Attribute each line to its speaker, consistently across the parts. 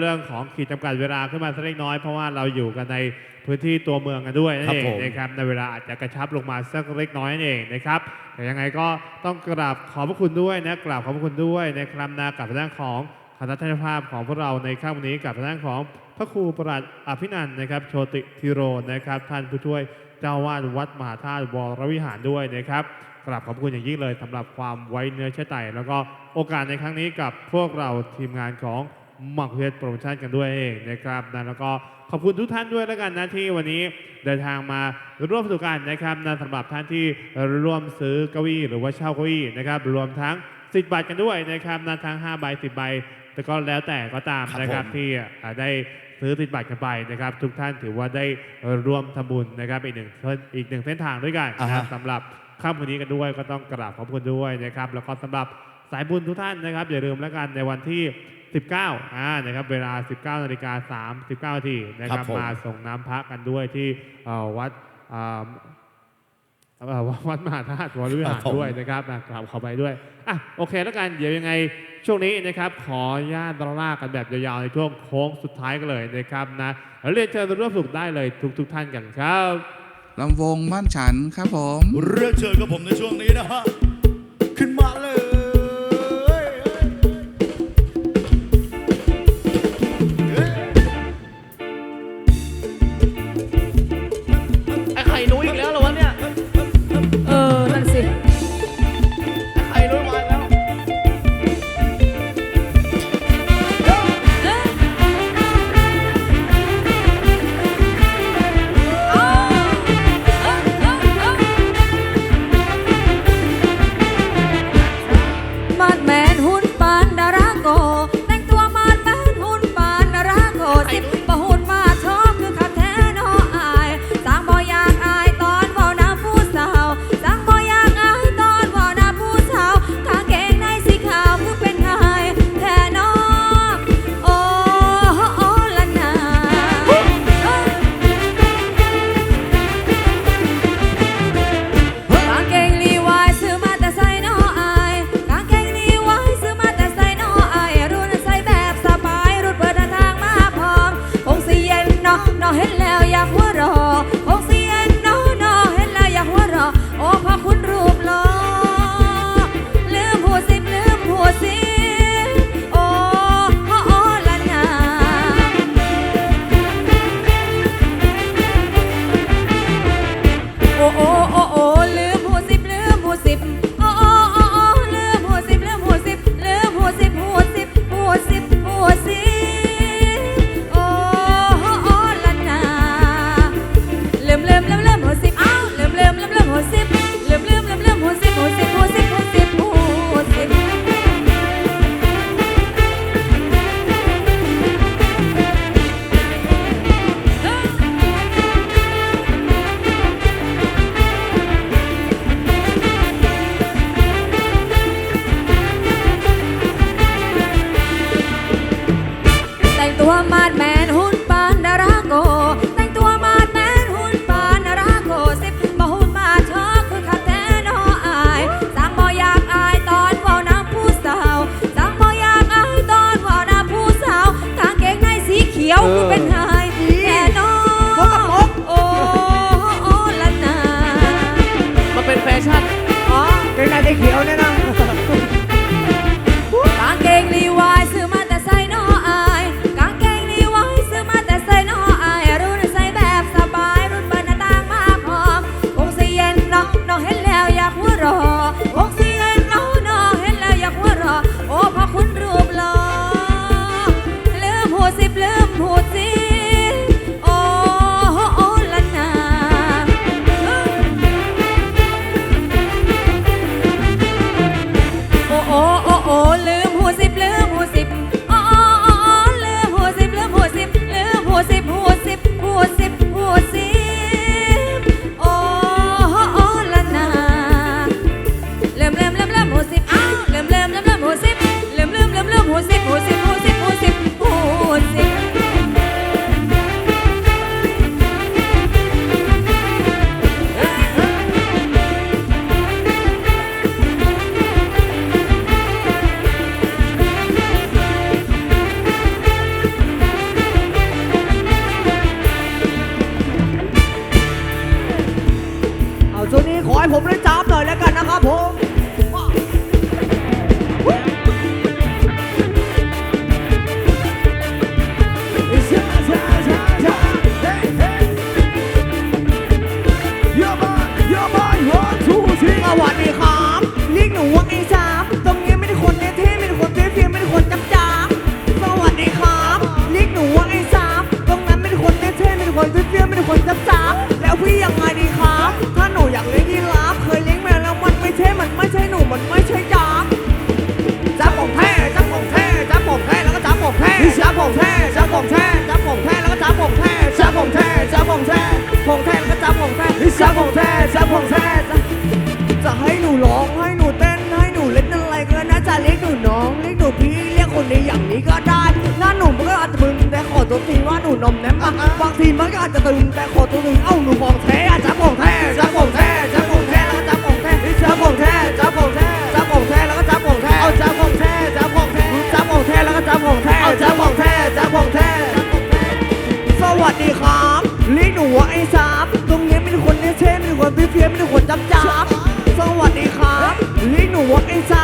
Speaker 1: เรื่องของขีดจำกัดเวลาขึ้นมาสักเล็กน้อยเพราะว่าเราอยู่กันในพื้นที่ตัวเมืองกันด้วยนั่น
Speaker 2: ครับ
Speaker 1: เอง
Speaker 2: ผม
Speaker 1: นะครับในเวลาอาจจะกระชับลงมาสักเล็กน้อยนั่นเองนะครับแต่ยังไงก็ต้องกราบขอบพระคุณด้วยนะกราบขอบพระคุณด้วยนะครับนะกับทางด้านของคณะท่านภาพของพวกเราในค่ำวันนี้กับทางด้านของพระครูประหลัดอภินันท์นะครับ โชติธิโรนะครับ ท่านผู้ช่วยเจ้าวาดวัดมหาธาตุวรวิหารด้วยนะครับกราบขอบคุณอย่างยิ่งเลยสำหรับความไว้เนื้อเชื่อใจแล้วก็โอกาสในครั้งนี้กับพวกเราทีมงานของ หมักเพชรโปรโมชั่นกันด้วยเองนะครับนะแล้วก็ขอบคุณทุกท่านด้วยแล้วกันนะที่วันนี้เดินทางมาร่วมสนุกกันนะครับนะสำหรับท่านที่ร่วมซื้อเก้าอี้หรือว่าเช่าเก้าอี้นะครับรวมทั้งสิทธิ์บัตรกันด้วยนะครับนะทั้ง5ใบ10ใบแต่ก็แล้วแต่ก็ตาม
Speaker 2: ครับ
Speaker 1: นะครับ
Speaker 2: ผม
Speaker 1: ที่อ่าได้ซื้อสิทธิ์บัตรกันไปนะครับ ทุกท่านถือว่าได้ร่วมทำบุญนะครับอีกหนึ่งอีกหนึ่งเส้นทางด้วยกันนะครับ
Speaker 2: อ่าฮะ
Speaker 1: สำหรับค่ำคืนนี้กันด้วยก็ต้องกราบขอบคุณด้วยนะครับ แล้วก็สำหรับสายบุญทุกท่านนะครับ อย่าลืมแล้วกันในวันที่ 19อ่านะครับเวลา 19นาฬิกา39นาทีนะค
Speaker 2: ครั
Speaker 1: รับบ
Speaker 2: ผม
Speaker 1: มาส่งน้ำพระกันด้วยที่เอ่อวัดอ่าเอ่อวัดมหาธาตุวรวิหารด้วยนะครับอะกราบขอไปด้วยอะโอเคแล้วกันเดี๋ยวยังไงช่วงนี้นะครับขออนุญาตดอลลาร์กันแบบยาวๆในช่วงโค้งสุดท้ายกันเลยนะครับนะแล้วเรียนเชิญร่วมสนุกได้เลยทุก ๆ ท่านกันครับ
Speaker 3: ลำวงบ้านฉันครับผม
Speaker 2: เรียนเชิญกับผมในช่วงนี้นะฮะขึ้นมาเลย
Speaker 4: ย
Speaker 5: กหนูน้องเรียกหนูพี่เรียกคนนี้อย่างนี้ก็ได้หน้าหนุ่มันก็อาจจะ
Speaker 4: มึนแต่ข
Speaker 5: อตัว
Speaker 6: ทีว่าหนูนมแนมมาบางทีมันก็อาจจะตึงแต่ขอตัวหนึ่งเอ้าหนูของแท้จับของแท้จับของแท้จับของแท้แล้วก็จับของแท้จับของแท้จับของแท้จับของแท้แล้วก็จับของแท้เอาจับของแท้จับของแท้จับของแท้แล้วก็จับของแท้เอาจับของแท้จับของแท้สวัสดีครับเรียกหนูว่าไอ้สามตรงนี้มีคนเท่มีคนเพี้ยนมีคนจับจับสวัสดีครับเรียกหนูว่าไอ้สาม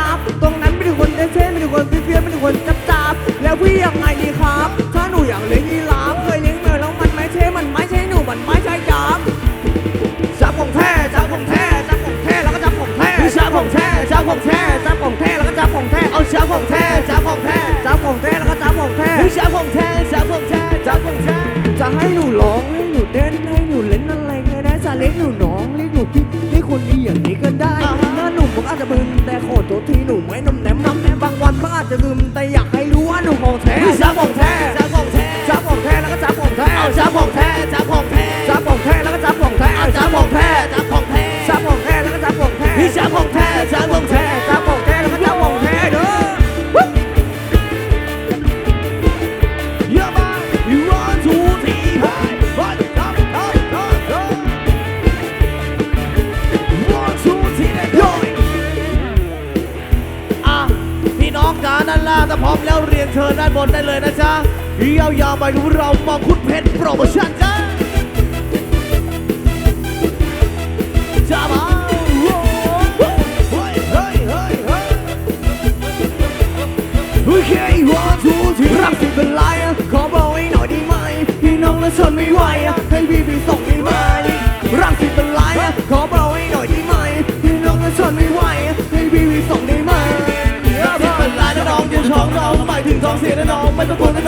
Speaker 6: ให้หนูร้องให้หนูเต้นให้หนูเล่นอะไรก็ได้จะเรียกหนูน้องเรียกหนูพี่เรียกคนนี้อย่างนี้ก็ได้หน้าหนุ่มมันอาจจะมึนแต่ขอโทษทีหนูไม่นำแนมนำแนมบางวันมันอาจจะลืม ถ้าพร้อมแล้วเรียนเชิญด้านบนได้เลยนะจ๊ะยาวๆไปดูเรามาคุณเพชรโปรโมชั่นจ้าจ้ามาโว้ยเฮ้ยเฮ้ยเฮ้ย
Speaker 7: โอเควันทูที
Speaker 6: รักสิเป็นไรอะขอบอกไว้หน่อยได้ไหมพี่น้องและฉันไม่ไหวอะให้พี่ไปส่งได้ไหม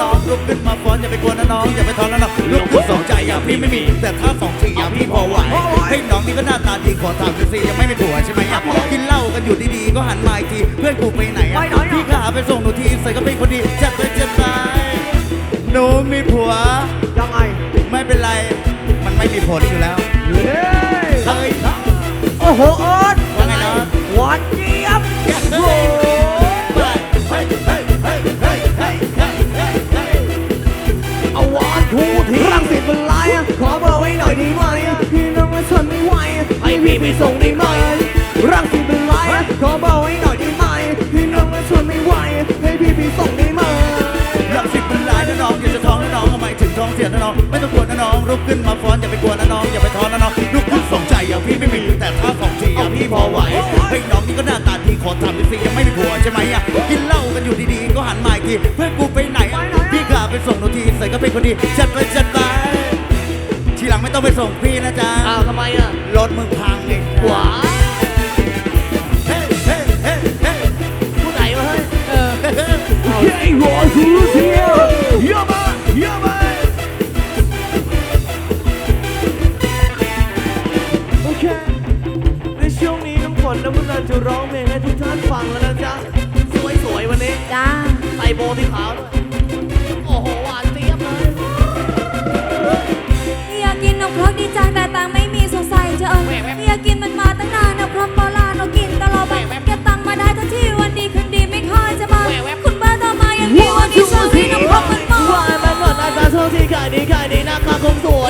Speaker 6: องไม่ต้องกลัวนะน้อง
Speaker 7: ลุกขึ้นมาฟ้อนอย่าไปกวนนะน้องอย่าไปทอนนะน้องลุกขึ้นสองใจอย่างพี่ไม่มี แต่ถ้าสองทีอย่างพี่พอไหวให้น้องนี่ก็หน้าตาดีขอถามสิยังไม่มีผัวใช่ไหมอะกินเหล้ากันอยู่ดีๆก็หันมาอีกทีเพื่อนกูไปไหนอะพี่ขาไปส่งหนูทีใส่ก็เป็นคนดีจัดไปจัดไปหนูมีผัว
Speaker 6: ยังไง
Speaker 7: ไม่เป็นไร มันไม่มีผลอยู่แล้ว
Speaker 6: เฮ้ย
Speaker 7: เฮ้ย
Speaker 6: โอ้โหโอ๊ต
Speaker 7: ว่าไงเนาะ
Speaker 6: หวานเจี๊ยบ ขอเบอร์ไว้หน่อยได้ไหมพี่น้องและฉันไม่ไหวอะให้พี่ไปส่งได้ไหมรักสิเป็นไรขอเบอร์ไว้หน่อยได้ไหมพี่น้องและฉันไม่ไหวให้พี่ไปส่งได้ไหม
Speaker 7: รักสิบเป็นลายนะน้องอย่าจะท้องนะน้องทำไมถึงท้องเสียนะน้องไม่ต้องกลัวนะน้องลุกขึ้นมาฟ้อนอย่าไปกลัวนะน้องอย่าไปท้อนะน้องลุกขึ้นสองใจอย่างพี่ไม่มีแต่ถ้าสองทีอย่างพี่พอไหวให้น้องนี่ก็หน้าตาดีขอถามสิยังไม่มีผัวใช่ไหมอะกินเหล้ากันอยู่ดีๆก็หันมาอีกทีเพื่อนกูไปไหนพี่กล้าไปส่งหนูทีใส่ก็เป็นคนดีจัดไป ต้องไปส่งพี่นะจ๊ะ
Speaker 6: อ้าวทำไมอะ
Speaker 7: รถมึงพัง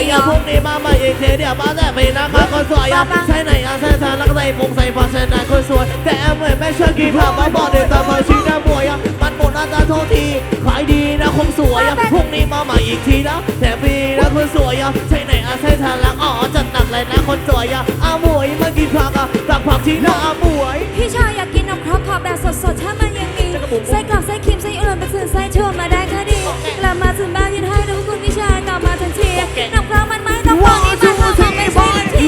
Speaker 7: อ
Speaker 6: ย่าพ
Speaker 2: รุ่งนี้มาใหม่
Speaker 6: อีกทีเดี๋ยวมาแต่ไปนะคะคนสวยอะใช่ไหนอะใช่ทางแล้วก็ใส่ฟงใส่ฟาชนะคนสวยแต่เหมือนไม่เชื่อกี่ภาพมาบอกเด็กตาบอชีหน้าบวยอะมันหมดอาจารย์โชคทีขายดีนะคงสวยอะพรุ่งนี้มาใหม่อีกทีนะแต่ปีนะคนสวยอะใช่ไหนอะใช่ทางแล้วอ๋อจัดหนักเลยนะคนสวยอะอาหมวยมากินผักอะตักผักที่หน้าอาหมวย
Speaker 2: พี่ชายอยากกินนมครกขอแบบสดๆถ้ามันยังมีไส้ก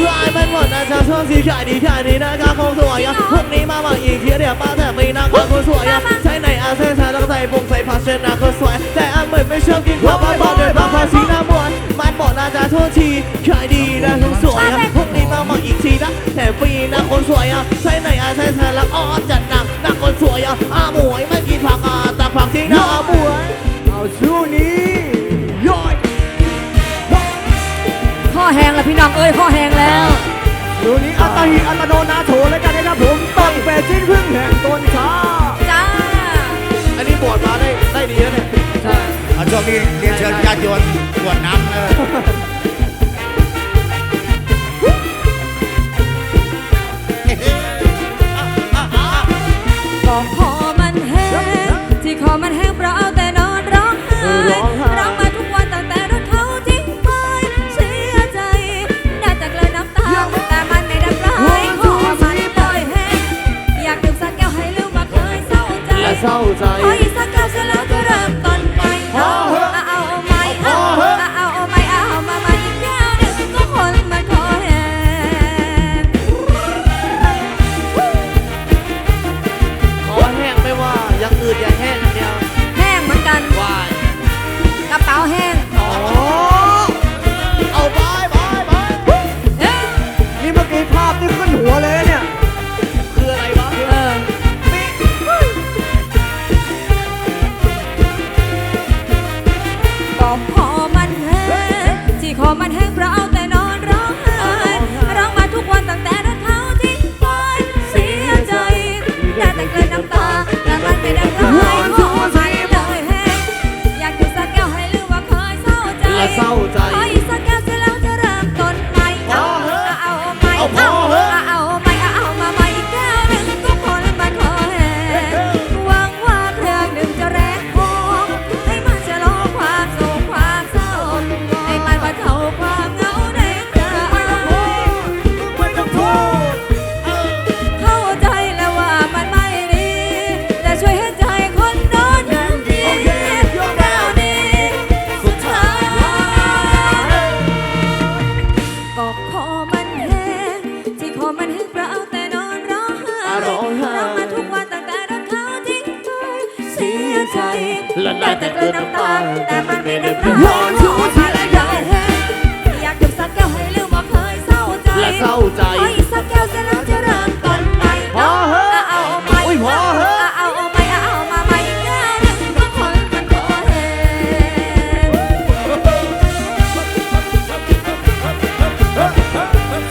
Speaker 2: ลายมัน
Speaker 6: หมดนะจ๊ะช่วงสีขายดีขายดีนะคะคงสวยอะพรุ่งนี้มาใหม่อีกทีเดี๋ยวป้าแต่ปีนะคะคนสวยอะใช่ไหนอาเซนใส่แล้วก็ใส่ปุงใส่ผักเชนนะคนสวย แต่อันเหมือนไม่เชื่อกินข้าวบ้านบอกเดินมาภาษีน้ำมวนมันหมดนะจ๊ะช่วงทีขายดีนะคนสวยอะพรุ่งนี้มาใหม่อีกทีนะแต่ปีนะคนสวยอะใช่ไหนอาเซนใส่แล้วอ๋อจัดหนักหนักคนสวยอะอาหมวยไม่กินผักอะตักผักที่หน้าอาหมวย
Speaker 7: เอาช่วงนี้ อ
Speaker 2: แห้งแล้วพี่น้องเอ้ยข้อแห้งแล้ว
Speaker 7: ช่วงนี้อัตหิอัตโนนาโถแล้วกันนะครับผมต้องแปดชิ้นพึ่งแห่งต้นชา
Speaker 2: จ้า
Speaker 6: อันนี้บวชมาได้ได้ดีแล้วเนี่ย
Speaker 7: ใช่เอาช่วงนี้เรียนเชิญญาติโยมกรวดน้ำเออ
Speaker 2: ก็คอมันแห้งที่คอมันแห้งเพราะเอาแต่นอนร้องไห้
Speaker 6: ร้องไห้
Speaker 2: เศร้าใจ ขออีกสักแก้วเสร็จแล้วจะเริ่มต้นใหม่เอ แต่เกลือน้ำตาแต่มันไม่ได้แต่ร้มัน
Speaker 7: ไม่
Speaker 2: ได้องข
Speaker 6: อ
Speaker 2: ที่ละยายแห้อยากดื่มสักแก้วให้ลืมว่าเคยเศร้าใจ
Speaker 6: และเศร้าใจ
Speaker 2: ขออีกสักแก้วเสร็จแล้วจะเริ่มต้นใหม่
Speaker 6: พอเหอะ
Speaker 2: เอาเอาใหม่
Speaker 6: อุ้ยพอเหอะ
Speaker 2: เอาเอาเอาใหม่เอามาใหม่แก้วนึ่งก็คนมันคอแห้ง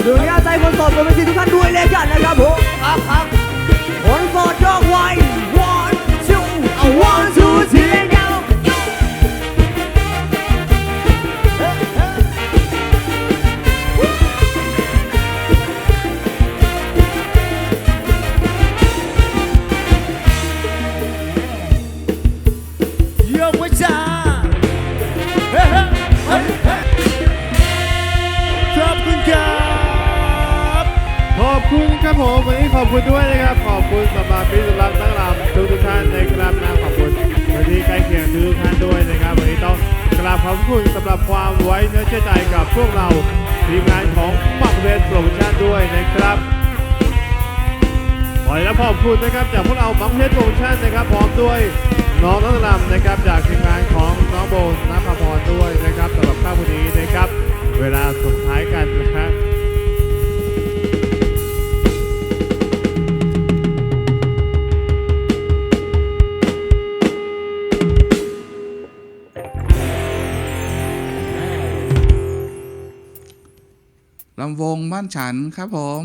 Speaker 6: ดูแลใจคนสดบนเวทีทุกท่านด้วยเลยกันนะครับผม
Speaker 7: จ้าขอบคุณครับ
Speaker 1: ขอบคุณครับผมวันนี้ขอบคุณด้วยนะครับ ขอบคุณสำหรับพิธีรับตั้งรำทุกทุกท่านนะครับนะขอบคุณวันนี้ใกล้เคียงทุกท่านด้วยนะครับ วันนี้ต้องกราบขอบคุณสำหรับความไว้เนื้อเชื่อใจกับพวกเราทีมงานของมักเวสโปรโมชั่นด้วยนะครับขอและขอบคุณนะครับจากพวกเรามักเวสโปรโมชั่นนะครับพร้อมด้วย น้องนักรำนะครับจากทีมงานของน้องโบนัภพรด้วยนะครับสำหรับข้าววันนี้นะครับ เวลาส่งท้ายกันนะครับ
Speaker 3: ลำวงบ้านฉันครับผม